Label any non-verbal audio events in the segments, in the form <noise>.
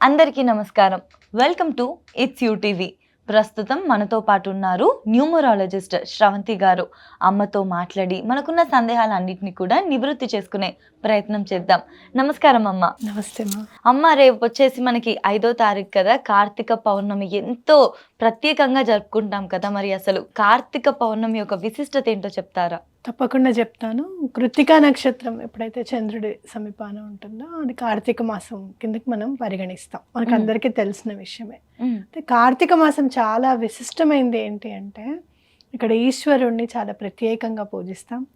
అందరికీ నమస్కారం. Welcome to it's you TV ప్రస్తుతం మనతో పాటు ఉన్నారు న్యూమరాలజిస్ట్ శ్రవంతి గారు. అమ్మతో మాట్లాడి మనకున్న సందేహాలన్నింటినీ కూడా నివృత్తి చేసుకునే ప్రయత్నం చేద్దాం. నమస్కారం అమ్మ. నమస్తే అమ్మ. రేపు వచ్చేసి మనకి ఐదో తారీఖు కదా కార్తీక పౌర్ణమి. ఎంతో ప్రత్యేకంగా జరుపుకుంటాం కదా మరి అసలు. కార్తీక పౌర్ణమి యొక్క విశిష్టత ఏంటో చెప్తారా? తప్పకుండా చెప్తాను. కృత్తికా నక్షత్రం ఎప్పుడైతే చంద్రుడి సమీపాన ఉంటుందో అది కార్తీక మాసం కిందకి మనం పరిగణిస్తాం. మనకు. అందరికీ తెలిసిన విషయమే. అయితే కార్తీక మాసం చాలా విశిష్టమైనది ఏంటి అంటే ఇక్కడ ఈశ్వరుణ్ణి చాలా ప్రత్యేకంగా పూజిస్తాం.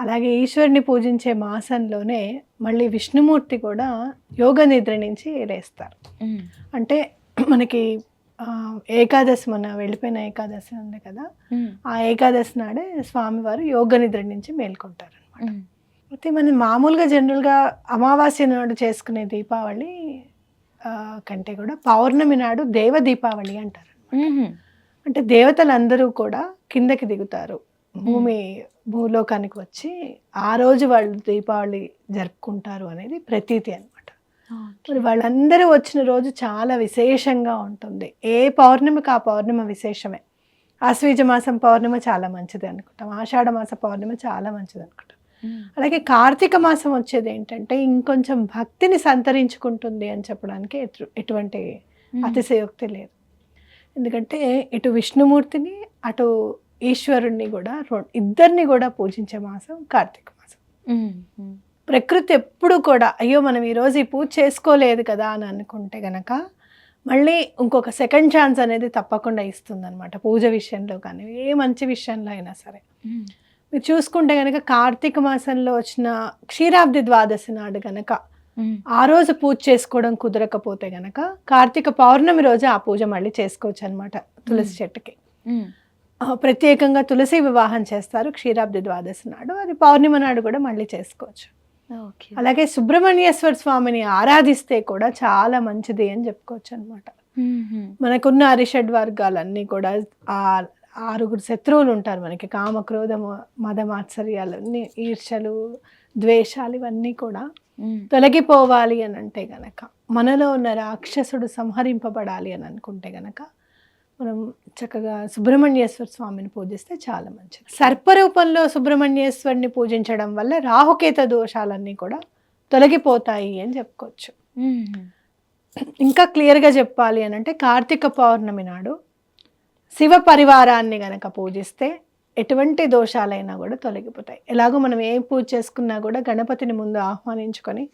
అలాగే ఈశ్వరుని పూజించే మాసంలోనే మళ్ళీ విష్ణుమూర్తి కూడా యోగ నిద్ర నుంచి లేస్తారు. అంటే మనకి ఏకాదశి మొన్న వెళ్ళిపోయిన ఏకాదశి ఉంది కదా ఆ ఏకాదశి నాడే స్వామివారు యోగ నిద్ర నుంచి మేల్కొంటారు అనమాట అయితే మనం మామూలుగా జనరల్గా అమావాస్య నాడు చేసుకునే దీపావళి కంటే కూడా పౌర్ణమి నాడు దేవ దీపావళి అంటారు అంటే దేవతలందరూ కూడా కిందకి దిగుతారు. భూమి భూలోకానికి వచ్చి ఆ రోజు వాళ్ళు దీపావళి జరుపుకుంటారు అనేది ప్రతీతి అనమాట మరి వాళ్ళందరూ వచ్చిన రోజు చాలా విశేషంగా ఉంటుంది. ఏ పౌర్ణమికి ఆ పౌర్ణిమ విశేషమే. ఆశ్వీజ మాసం పౌర్ణిమ చాలా మంచిది అనుకుంటాం. ఆషాఢ మాస పౌర్ణిమ చాలా మంచిది అనుకుంటాం. అలాగే కార్తీక మాసం వచ్చేది ఏంటంటే ఇంకొంచెం భక్తిని సంతరించుకుంటుంది అని చెప్పడానికి ఎటు- ఎటువంటి అతిశయోక్తి లేదు. ఎందుకంటే ఇటు విష్ణుమూర్తిని అటు ఈశ్వరుణ్ణి కూడా ఇద్దరిని కూడా పూజించే మాసం కార్తీక మాసం. ప్రకృతి ఎప్పుడు కూడా అయ్యో మనం ఈరోజు ఈ పూజ చేసుకోలేదు కదా అని అనుకుంటే గనక మళ్ళీ ఇంకొక సెకండ్ ఛాన్స్ అనేది తప్పకుండా ఇస్తుందన్నమాట పూజ విషయంలో కానీ ఏ మంచి విషయంలో అయినా సరే. మీరు చూసుకుంటే కనుక కార్తీక మాసంలో వచ్చిన క్షీరాబ్ది ద్వాదశి నాడు గనక ఆ రోజు పూజ చేసుకోవడం కుదరకపోతే గనక కార్తీక పౌర్ణమి రోజు ఆ పూజ మళ్ళీ చేసుకోవచ్చు అనమాట తులసి చెట్టుకి. ప్రత్యేకంగా తులసి వివాహం చేస్తారు. క్షీరాబ్ది ద్వాదశి నాడు. అది పౌర్ణిమ నాడు కూడా మళ్ళీ చేసుకోవచ్చు. అలాగే సుబ్రహ్మణ్యేశ్వర స్వామిని ఆరాధిస్తే కూడా చాలా మంచిది అని చెప్పుకోవచ్చు అనమాట మనకున్న అరిషడ్ వర్గాలన్నీ కూడా ఆ ఆరుగురు శత్రువులు ఉంటారు మనకి. కామ క్రోధ మ- మద మాత్సర్యాలు అన్ని ఈర్షలు ద్వేషాలు ఇవన్నీ కూడా తొలగిపోవాలి అని అంటే గనక మనలో ఉన్న రాక్షసుడు సంహరింపబడాలి అని అనుకుంటే గనక మనం చక్కగా సుబ్రహ్మణ్యేశ్వర స్వామిని పూజిస్తే చాలా మంచిది. సర్పరూపంలో సుబ్రహ్మణ్యేశ్వరిని పూజించడం వల్ల రాహుకేత దోషాలన్నీ కూడా తొలగిపోతాయి అని చెప్పుకోవచ్చు. ఇంకా క్లియర్గా చెప్పాలి అని అంటే కార్తీక పౌర్ణమి నాడు శివ పరివారాన్ని గనక పూజిస్తే ఎటువంటి దోషాలైనా కూడా తొలగిపోతాయి. ఎలాగో మనం ఏ పూజ చేసుకున్నా కూడా గణపతిని ముందు ఆహ్వానించుకొని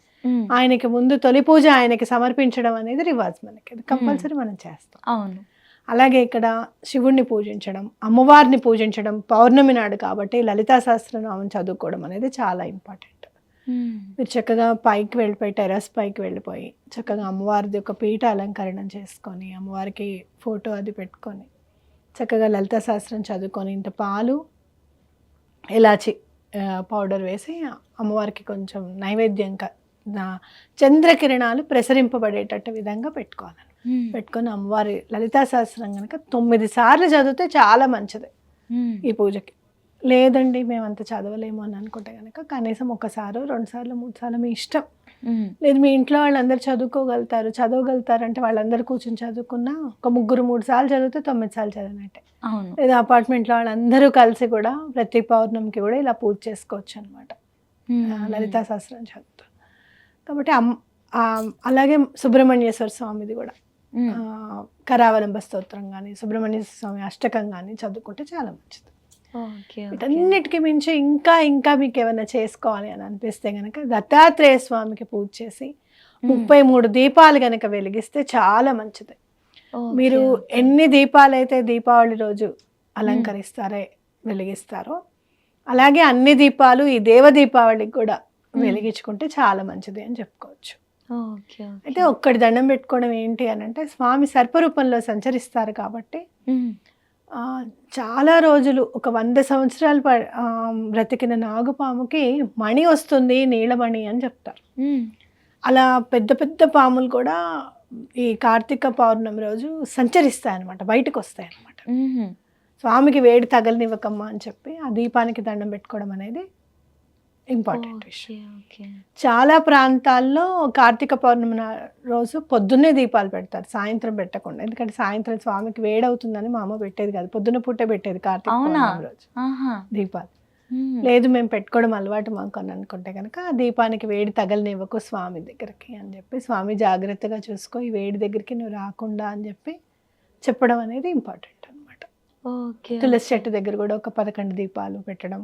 ఆయనకి ముందు తొలి పూజ ఆయనకి సమర్పించడం అనేది రివాజ్ మనకి. కంపల్సరీ మనం చేస్తాం. అవును. అలాగే ఇక్కడ శివుణ్ణి పూజించడం అమ్మవారిని పూజించడం పౌర్ణమి నాడు కాబట్టి లలితా సహస్రనామం చదువుకోవడం అనేది చాలా ఇంపార్టెంట్. మీరు చక్కగా పైకి వెళ్ళిపోయి టెర్రస్ పైకి వెళ్ళిపోయి చక్కగా అమ్మవారిది ఒక పీఠ అలంకరణం చేసుకొని అమ్మవారికి ఫోటో అది పెట్టుకొని చక్కగా లలిత శాస్త్రం చదువుకొని ఇంత పాలు ఇలాచి పౌడర్ వేసి అమ్మవారికి కొంచెం నైవేద్యంగా నా- చంద్రకిరణాలు ప్రసరింపబడేటట్టు విధంగా పెట్టుకోవాలి పెట్టుకొని అమ్మవారి లలితా సహస్రం కనుక తొమ్మిది సార్లు చదివితే చాలా మంచిది ఈ పూజకి. లేదండి మేము అంత చదవలేము అని అనుకుంటే కనుక కనీసం ఒకసారి రెండు సార్లు మూడు సార్లు మీ ఇష్టం. లేదు మీ ఇంట్లో వాళ్ళందరూ చదువుకోగలుగుతారు చదవగలుగుతారంటే వాళ్ళందరూ కూర్చొని చదువుకున్నా ఒక ముగ్గురు మూడు సార్లు చదివితే తొమ్మిది సార్లు చదివినట్టే. అవును. లేదా అపార్ట్మెంట్లో వాళ్ళందరూ కలిసి కూడా ప్రతి పౌర్ణమికి కూడా ఇలా పూజ చేసుకోవచ్చు అనమాట లలితా సహస్రం చదువుతాం. కాబట్టి అలాగే సుబ్రహ్మణ్యేశ్వర స్వామిది కూడా. కరావలంబ స్తోత్రం కానీ సుబ్రహ్మణ్యేశ్వర స్వామి అష్టకం కానీ చదువుకుంటే చాలా మంచిది. వీటన్నిటికీ మించి ఇంకా ఇంకా మీకు ఏమైనా చేసుకోవాలి అని అనిపిస్తే గనక దత్తాత్రేయ స్వామికి పూజ చేసి ముప్పై మూడు దీపాలు గనక వెలిగిస్తే చాలా మంచిది. మీరు ఎన్ని దీపాలు అయితే దీపావళి రోజు అలంకరిస్తారో వెలిగిస్తారో అలాగే అన్ని దీపాలు ఈ దేవ దీపావళికి కూడా వెలిగించుకుంటే చాలా మంచిది అని చెప్పుకోవచ్చు. అయితే ఒక్కటి దండం పెట్టుకోవడం ఏంటి అని అంటే స్వామి సర్పరూపంలో సంచరిస్తారు కాబట్టి చాలా రోజులు ఒక వంద సంవత్సరాలు బ్రతికిన నాగుపాముకి మణి వస్తుంది నీలమణి అని చెప్తారు. అలా పెద్ద పెద్ద పాములు కూడా ఈ కార్తీక పౌర్ణమి రోజు సంచరిస్తాయి అనమాట బయటకు వస్తాయి అనమాట స్వామికి వేడి తగలనివ్వకమ్మా అని చెప్పి ఆ దీపానికి దండం పెట్టుకోవడం అనేది ఇంపార్టెంట్ విషయం. చాలా ప్రాంతాల్లో కార్తీక పౌర్ణమి రోజు పొద్దున్నే దీపాలు పెడతారు సాయంత్రం పెట్టకుండా. ఎందుకంటే సాయంత్రం స్వామికి వేడవుతుందని మా అమ్మ పెట్టేది కాదు. పొద్దున్న పూటే పెట్టేది కార్తీక? పౌర్ణమి రోజు. దీపాలు. లేదు మేము పెట్టుకోవడం అలవాటు మాకు అని అనుకుంటే కనుక ఆ దీపానికి వేడి తగలనివ్వకు స్వామి దగ్గరికి అని చెప్పి స్వామి జాగ్రత్తగా చూసుకో ఈ వేడి దగ్గరికి నువ్వు రాకుండా అని చెప్పి చెప్పడం అనేది ఇంపార్టెంట్. తులసి చెట్టు దగ్గర కూడా ఒక పదకొండు దీపాలు పెట్టడం.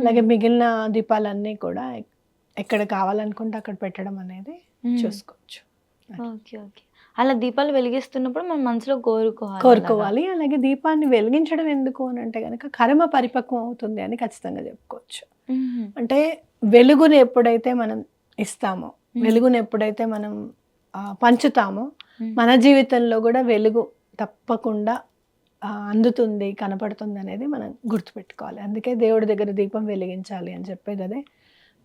అలాగే మిగిలిన దీపాలన్నీ కూడా ఎక్- ఎక్కడ కావాలనుకుంటే అక్కడ పెట్టడం అనేది. చూసుకోవచ్చు ఓకే ఓకే అలా దీపాలు వెలిగిస్తున్నప్పుడు మన మనసులో కోరుకోవాలి కోరుకోవాలి అలాగే దీపాన్ని వెలిగించడం ఎందుకు అని అంటే కనుక కర్మ పరిపక్వం అవుతుంది అని ఖచ్చితంగా చెప్పుకోవచ్చు. అంటే వెలుగుని ఎప్పుడైతే మనం ఇస్తామో. వెలుగుని ఎప్పుడైతే మనం పంచుతామో. మన జీవితంలో కూడా వెలుగు తప్పకుండా అందుతుంది కనపడుతుంది అనేది మనం గుర్తుపెట్టుకోవాలి అందుకే దేవుడి దగ్గర దీపం వెలిగించాలి అని చెప్పేది అదే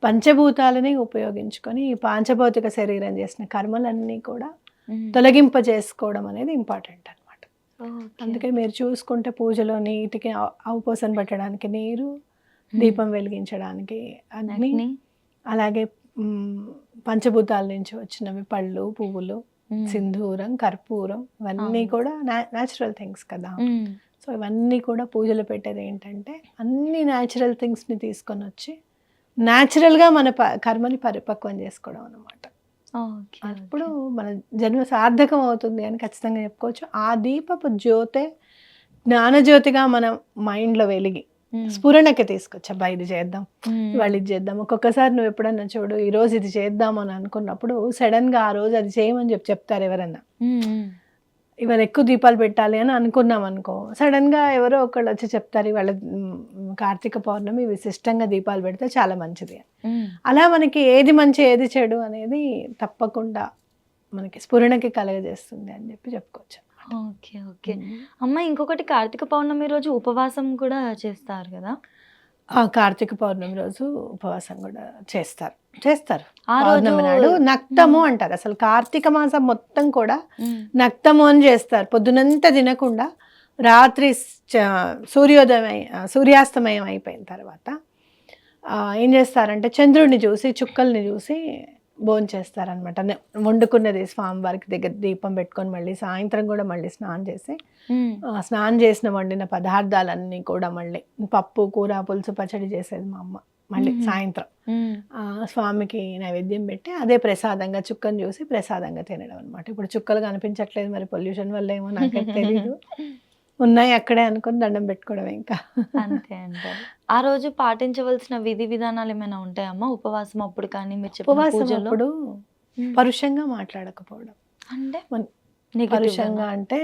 పంచభూతాలని ఉపయోగించుకొని ఈ పాంచభౌతిక శరీరం చేసిన కర్మలన్నీ కూడా. తొలగింప చేసుకోవడం అనేది ఇంపార్టెంట్ అనమాట. అందుకే మీరు చూసుకుంటే పూజలో నీటికి అవ- అవపోసన పెట్టడానికి నీరు దీపం వెలిగించడానికి అగ్ని. అలాగే పంచభూతాల నుంచి వచ్చినవి పళ్ళు పువ్వులు. సింధూరం కర్పూరం ఇవన్నీ. కూడా న్యాచురల్ థింగ్స్ కదా. సో ఇవన్నీ కూడా పూజలు పెట్టేది ఏంటంటే అన్ని న్యాచురల్ థింగ్స్ని తీసుకొని వచ్చి న్యాచురల్గా మన ప కర్మని పరిపక్వం చేసుకోవడం అనమాట అప్పుడు మన జన్మ సార్థకం అవుతుంది అని ఖచ్చితంగా చెప్పుకోవచ్చు ఆ దీపపు జ్యోతే జ్ఞానజ్యోతిగా మన మైండ్లో వెలిగి. స్ఫురణకి తీసుకొచ్చా అబ్బా ఇది చేద్దాం. ఇవాళ ఇది చేద్దాం ఒక్కొక్కసారి నువ్వు ఎప్పుడన్నా చూడు ఈ రోజు ఇది చేద్దాం అని అనుకున్నప్పుడు సడన్గా ఆ రోజు అది చేయమని చెప్పి చెప్తారు ఎవరన్నా. ఇవాళ ఎక్కువ దీపాలు పెట్టాలి అని అనుకున్నాం అనుకో సడన్గా ఎవరో ఒకళ్ళు వచ్చి చెప్తారు ఇవాళ కార్తీక పౌర్ణమి విశిష్టంగా దీపాలు పెడితే చాలా మంచిది. అలా మనకి ఏది మంచి ఏది చెడు అనేది తప్పకుండా మనకి స్ఫురణకి కలగజేస్తుంది అని చెప్పి చెప్పుకోవచ్చు ఓకే ఓకే. అమ్మ ఇంకొకటి కార్తీక పౌర్ణమి రోజు ఉపవాసం కూడా చేస్తారు కదా? ఆ కార్తీక పౌర్ణమి రోజు ఉపవాసం కూడా చేస్తారు. చేస్తారు. పౌర్ణమి నాడు నక్తము అంటారు. అసలు కార్తీక మాసం మొత్తం కూడా. నక్తము అని చేస్తారు. పొద్దునంతా తినకుండా రాత్రి సూర్యోదయం సూర్యాస్తమయం అయిపోయిన తర్వాత ఏం చేస్తారంటే చంద్రుడిని చూసి చుక్కల్ని చూసి భోజనం చేస్తారనమాట వండుకున్నది స్వామివారికి దగ్గర దీపం పెట్టుకొని మళ్ళీ సాయంత్రం కూడా మళ్ళీ స్నానం చేసి స్నానం చేసిన వండిన పదార్థాలన్నీ కూడా మళ్ళీ పప్పు కూర పులుసు పచ్చడి చేసేది మా అమ్మ మళ్ళీ. సాయంత్రం. స్వామికి నైవేద్యం పెట్టి అదే ప్రసాదంగా చుక్కను చూసి ప్రసాదంగా తినడం అనమాట ఇప్పుడు చుక్కలు కనిపించట్లేదు మరి పొల్యూషన్ వల్ల ఏమో నాకైతే తెలియదు <laughs> ఉన్నాయి అక్కడే అనుకుని దండం పెట్టుకోవడం ఇంకా అంతే అంటారు ఆ రోజు పాటించవలసిన విధి విధానాలు ఏమైనా ఉంటాయమ్మా ఉపవాసం అప్పుడు కానీ మీరు ఉపవాసం అప్పుడు. పరుషంగా మాట్లాడకపోవడం అంటే పరుషంగా? అంటే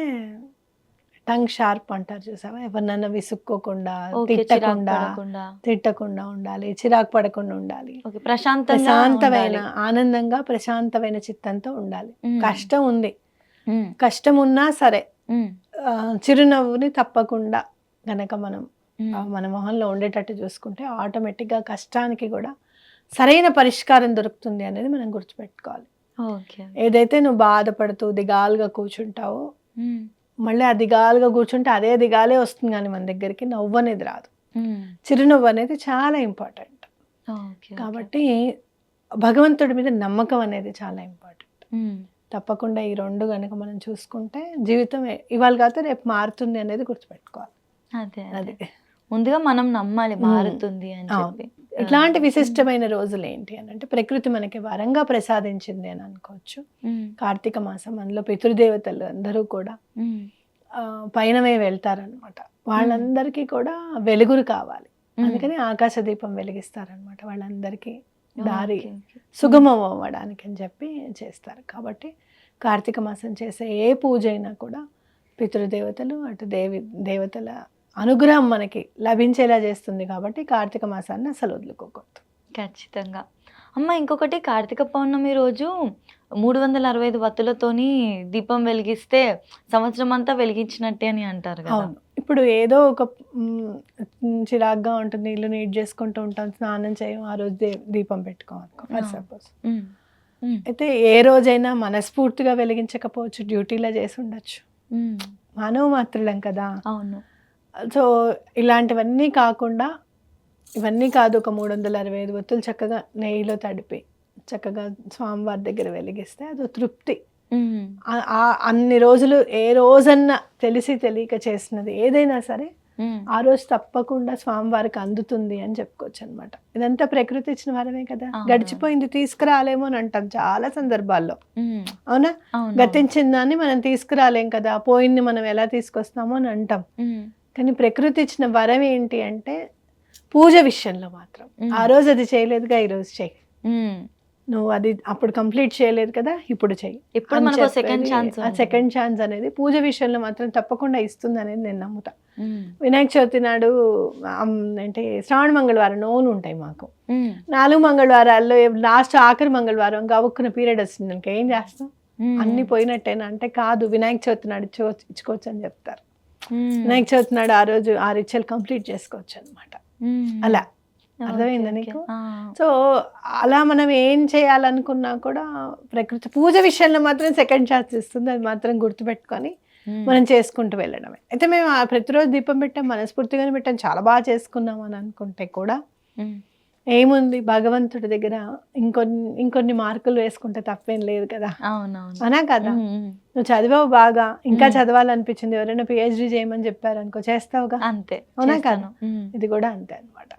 టంగ్ షార్ప్ అంటారు చూసావా ఎవరినైనా విసుక్కోకుండా తిట్టకుండా. తిట్టకుండా ఉండాలి చిరాకు పడకుండా ఉండాలి ప్రశాంతమైన. ఆనందంగా ప్రశాంతమైన చిత్తంతో ఉండాలి. కష్టం ఉంది. కష్టం ఉన్నా సరే చిరునవ్వుని తప్పకుండా గనక మనం మన మొహంలో ఉండేటట్టు చూసుకుంటే ఆటోమేటిక్గా కష్టానికి కూడా సరైన పరిష్కారం దొరుకుతుంది అనేది మనం గుర్తుపెట్టుకోవాలి ఓకే ఏదైతే నువ్వు బాధపడుతూ దిగాలుగా కూర్చుంటావో. మళ్ళీ ఆ దిగాలుగా కూర్చుంటే అదే దిగాలే వస్తుంది కానీ మన దగ్గరికి నవ్వు అనేది రాదు. చిరునవ్వు అనేది చాలా ఇంపార్టెంట్. కాబట్టి భగవంతుడి మీద నమ్మకం అనేది చాలా ఇంపార్టెంట్. తప్పకుండా ఈ రెండు కనుక మనం చూసుకుంటే జీవితం ఇవాళ కాకపోతే రేపు మారుతుంది అనేది గుర్తుపెట్టుకోవాలి. అదే అది. ముందుగా మనం నమ్మాలి. మారుతుంది అని. చెప్పి. ఇట్లాంటి విశిష్టమైన రోజులు ఏంటి అని అంటే ప్రకృతి మనకి వరంగా ప్రసాదించింది అని అనుకోవచ్చు. కార్తీక మాసం అందులో పితృదేవతలు అందరూ కూడా పైనమే వెళ్తారనమాట వాళ్ళందరికీ కూడా వెలుగురు కావాలి. అందుకని ఆకాశ దీపం వెలిగిస్తారనమాట వాళ్ళందరికీ. దారి. సుగమం అవ్వడానికి అని చెప్పి చేస్తారు. కాబట్టి కార్తీక మాసం చేసే ఏ పూజ అయినా కూడా పితృదేవతలు అటు దేవి దేవతల అనుగ్రహం మనకి లభించేలా చేస్తుంది కాబట్టి కార్తీక మాసాన్ని అసలు వదులుకోకూడదు. ఖచ్చితంగా. అమ్మ ఇంకొకటి కార్తీక పౌర్ణమి రోజు మూడు వందల అరవై ఐదు వత్తులతోని దీపం వెలిగిస్తే సంవత్సరం అంతా వెలిగించినట్టే అని అంటారు కదా. అవును. ఇప్పుడు ఏదో ఒక చిరాగ్గా ఉంటుంది ఇల్లు నీట్ చేసుకుంటూ ఉంటాం స్నానం చేయం ఆ రోజు దీపం పెట్టుకోవాలి. ఫర్. సపోజ్. అయితే ఏ రోజైనా మనస్ఫూర్తిగా వెలిగించకపోవచ్చు డ్యూటీలో చేసి ఉండొచ్చు. మానవ మాత్రులం కదా. అవును. సో ఇలాంటివన్నీ కాకుండా ఇవన్నీ కాదు ఒక మూడు వందల అరవై ఐదు ఒత్తులు చక్కగా నెయ్యిలో తడిపి చక్కగా స్వామివారి దగ్గర వెలిగిస్తే అదో తృప్తి. అన్ని రోజులు ఏ రోజన్నా తెలిసి తెలియక చేసినది ఏదైనా సరే ఆ రోజు తప్పకుండా స్వామివారికి అందుతుంది అని చెప్పుకోవచ్చు అనమాట ఇదంతా ప్రకృతి ఇచ్చిన వరమే కదా. గడిచిపోయింది తీసుకురాలేమో అని అంటాం చాలా సందర్భాల్లో. అవునా? గతించిన దాన్ని మనం తీసుకురాలేం కదా. పోయింది మనం ఎలా తీసుకొస్తామో అని అంటాం. కానీ ప్రకృతి ఇచ్చిన వరం ఏంటి అంటే పూజ విషయంలో మాత్రం. ఆ రోజు అది చేయలేదుగా ఈ రోజు ఉమ్. నువ్వు అది అప్పుడు కంప్లీట్ చేయలేదు కదా ఇప్పుడు చెయ్యి. ఇప్పుడు మనకు సెకండ్ ఛాన్స్ సెకండ్ ఛాన్స్ అనేది పూజ విషయంలో మాత్రం తప్పకుండా ఇస్తుంది అనేది నేను నమ్ముతా. వినాయక చవితి నాడు అంటే శ్రావణ మంగళవారం నోలు ఉంటాయి మాకు. నాలుగు మంగళవారాల్లో లాస్ట్ ఆఖరి మంగళవారం గవుక్కున్న పీరియడ్ వస్తుంది. ఇంకా ఏం చేస్తాం? అన్ని పోయినట్టేనా? అంటే కాదు వినాయక చవితి నాడు ఇచ్చుకోవచ్చు అని చెప్తారు. వినాయక చవితి నాడు ఆ రోజు ఆ రిచువల్ కంప్లీట్ చేసుకోవచ్చు అనమాట అలా. అర్థమైందా నీకు? సో అలా మనం ఏం చేయాలనుకున్నా కూడా ప్రకృతి పూజ విషయంలో మాత్రం సెకండ్ ఛాన్స్ ఇస్తుంది అది మాత్రం గుర్తుపెట్టుకొని మనం చేసుకుంటూ వెళ్ళడమే. అయితే మేము ఆ ప్రతిరోజు దీపం పెట్టాం మనస్ఫూర్తిగానే పెట్టాం చాలా బాగా చేసుకున్నాం అని అనుకుంటే కూడా ఏముంది? భగవంతుడి దగ్గర ఇంకొన్ని ఇంకొన్ని మార్కులు వేసుకుంటే తప్పేం లేదు కదా. అవునవును. అనా కదా? నువ్వు చదివావు బాగా ఇంకా. చదవాలనిపించింది. ఎవరైనా పిహెచ్డి చేయమని చెప్పారు అనుకో చేస్తావుగా? అంతే అవునా. ఉమ్, ఇది కూడా అంతే అనమాట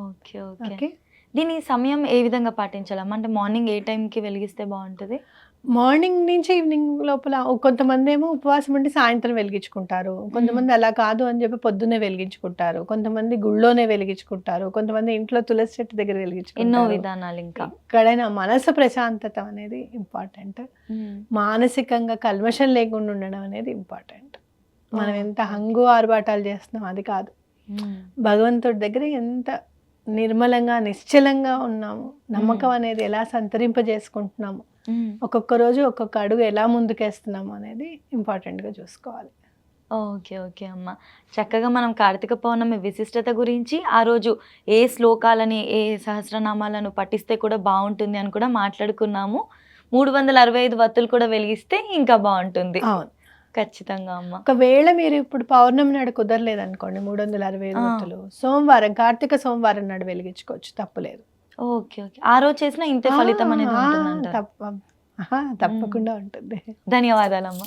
ఓకే ఓకే. ఓకే. దీని సమయం ఏ విధంగా పాటించాలమ్మా అంటే మార్నింగ్ ఏ టైంకి వెలిగిస్తే బాగుంటుంది? మార్నింగ్ నుంచి ఈవినింగ్ లోపల కొంతమంది ఏమో ఉపవాసం ఉండి సాయంత్రం వెలిగించుకుంటారు. కొంతమంది అలా కాదు అని చెప్పి పొద్దున్నే వెలిగించుకుంటారు. కొంతమంది గుళ్ళోనే వెలిగించుకుంటారు. కొంతమంది ఇంట్లో తులసి చెట్టు దగ్గర ఎన్నో వెలిగించుకుంటారు విధానాలు ఇంకా. ఎక్కడైనా మనసు ప్రశాంతత అనేది ఇంపార్టెంట్. మానసికంగా కల్మషం లేకుండా ఉండడం అనేది ఇంపార్టెంట్. మనం ఎంత హంగు ఆర్భాటాలు చేస్తున్నాం అది కాదు. భగవంతుడి దగ్గర ఎంత నిర్మలంగా నిశ్చలంగా ఉన్నాము నమ్మకం అనేది ఎలా సంతరింపజేసుకుంటున్నాము. ఒక్కొక్క రోజు ఒక్కొక్క అడుగు ఎలా ముందుకేస్తున్నాము అనేది ఇంపార్టెంట్గా చూసుకోవాలి. ఓకే ఓకే అమ్మ. చక్కగా మనం కార్తీక పౌర్ణమి విశిష్టత గురించి ఆ రోజు ఏ శ్లోకాలని ఏ సహస్రనామాలను పఠిస్తే కూడా బాగుంటుంది అని కూడా మాట్లాడుకున్నాము. మూడు వందల అరవై ఐదు వత్తులు కూడా వెలిగిస్తే ఇంకా బాగుంటుంది. అవును. ఖచ్చితంగా అమ్మ. ఒకవేళ మీరు ఇప్పుడు పౌర్ణమి నాడు కుదరలేదు అనుకోండి మూడు వందల అరవై ఐదు. వత్తులు సోమవారం కార్తీక సోమవారం నాడు వెలిగించుకోవచ్చు తప్పులేదు. Okay okay. ఆ రోజు చేసిన ఇంతే ఫలితం అనేది ఉంటుందంట తప్ప తప్పకుండా ఉంటుంది. ధన్యవాదాలమ్మా.